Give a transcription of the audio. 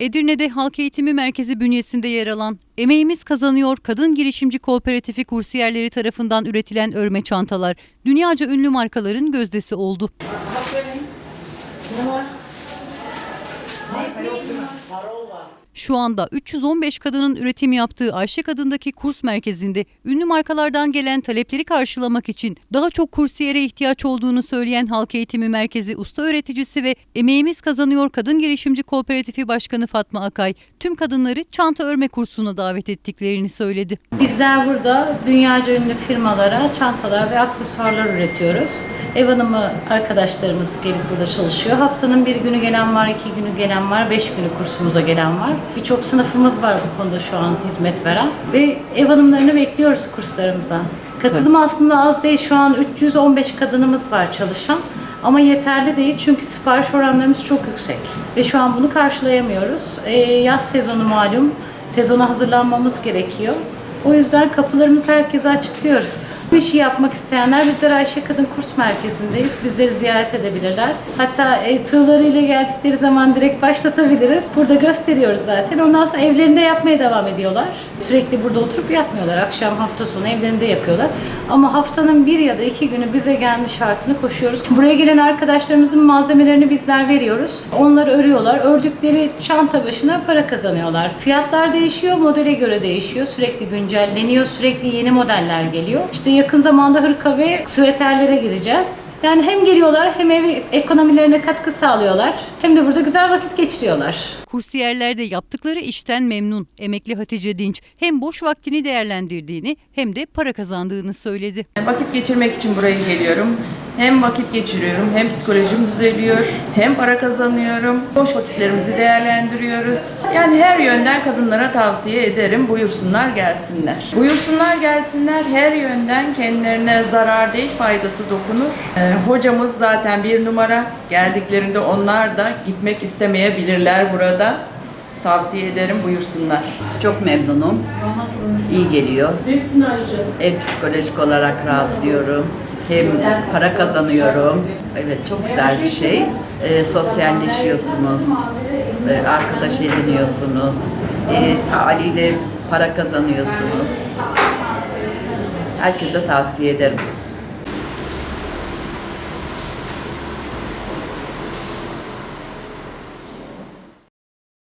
Edirne'de Halk Eğitimi Merkezi bünyesinde yer alan Emeğimiz Kazanıyor Kadın Girişimci Kooperatifi kursiyerleri tarafından üretilen örme çantalar dünyaca ünlü markaların gözdesi oldu. Şu anda 315 kadının üretim yaptığı Ayşe Kadın'daki kurs merkezinde ünlü markalardan gelen talepleri karşılamak için daha çok kursiyere ihtiyaç olduğunu söyleyen Halk Eğitimi Merkezi usta öğreticisi ve Emeğimiz Kazanıyor Kadın Girişimci Kooperatifi Başkanı Fatma Akay tüm kadınları çanta örme kursuna davet ettiklerini söyledi. Bizler burada dünyaca ünlü firmalara çantalar ve aksesuarlar üretiyoruz. Ev hanımı arkadaşlarımız gelip burada çalışıyor. Haftanın bir günü gelen var, iki günü gelen var, beş günü kursumuza gelen var. Birçok sınıfımız var bu konuda şu an hizmet veren. Ve ev hanımlarını bekliyoruz kurslarımıza. Katılım aslında az değil. Şu an 315 kadınımız var çalışan. Ama yeterli değil çünkü sipariş oranlarımız çok yüksek. Ve şu an bunu karşılayamıyoruz. Ee, yaz sezonu malum. Sezona hazırlanmamız gerekiyor. O yüzden kapılarımızı herkese açıklıyoruz. Bu işi yapmak isteyenler bizler Ayşe Kadın Kurs Merkezi'ndeyiz. Bizleri ziyaret edebilirler. Hatta e, tığlarıyla geldikleri zaman direkt başlatabiliriz. Burada gösteriyoruz zaten. Ondan sonra evlerinde yapmaya devam ediyorlar. Sürekli burada oturup yapmıyorlar. Akşam hafta sonu evlerinde yapıyorlar. Ama haftanın bir ya da iki günü bize gelmiş şartını koşuyoruz. Buraya gelen arkadaşlarımızın malzemelerini bizler veriyoruz. Onları örüyorlar. Ördükleri çanta başına para kazanıyorlar. Fiyatlar değişiyor, modele göre değişiyor. Sürekli güncelleniyor, sürekli yeni modeller geliyor. İşte yakın zamanda hırka ve süveterlere gireceğiz. Yani hem geliyorlar hem ev ekonomilerine katkı sağlıyorlar hem de burada güzel vakit geçiriyorlar. Kursiyerler de yaptıkları işten memnun. Emekli Hatice Dinç hem boş vaktini değerlendirdiğini hem de para kazandığını söyledi. Vakit geçirmek için buraya geliyorum. Hem vakit geçiriyorum, hem psikolojim düzeliyor, hem para kazanıyorum. Boş vakitlerimizi değerlendiriyoruz. Yani her yönden kadınlara tavsiye ederim. Buyursunlar gelsinler. Buyursunlar gelsinler. Her yönden kendilerine zarar değil, faydası dokunur. Ee, hocamız zaten bir numara. Geldiklerinde onlar da gitmek istemeyebilirler burada. Tavsiye ederim buyursunlar. Çok memnunum. İyi geliyor. Hem psikolojik olarak rahatlıyorum. Hem para kazanıyorum. Evet çok güzel bir şey. Ee, sosyalleşiyorsunuz. Ee, arkadaş ediniyorsunuz. Ee, haliyle para kazanıyorsunuz. Herkese tavsiye ederim.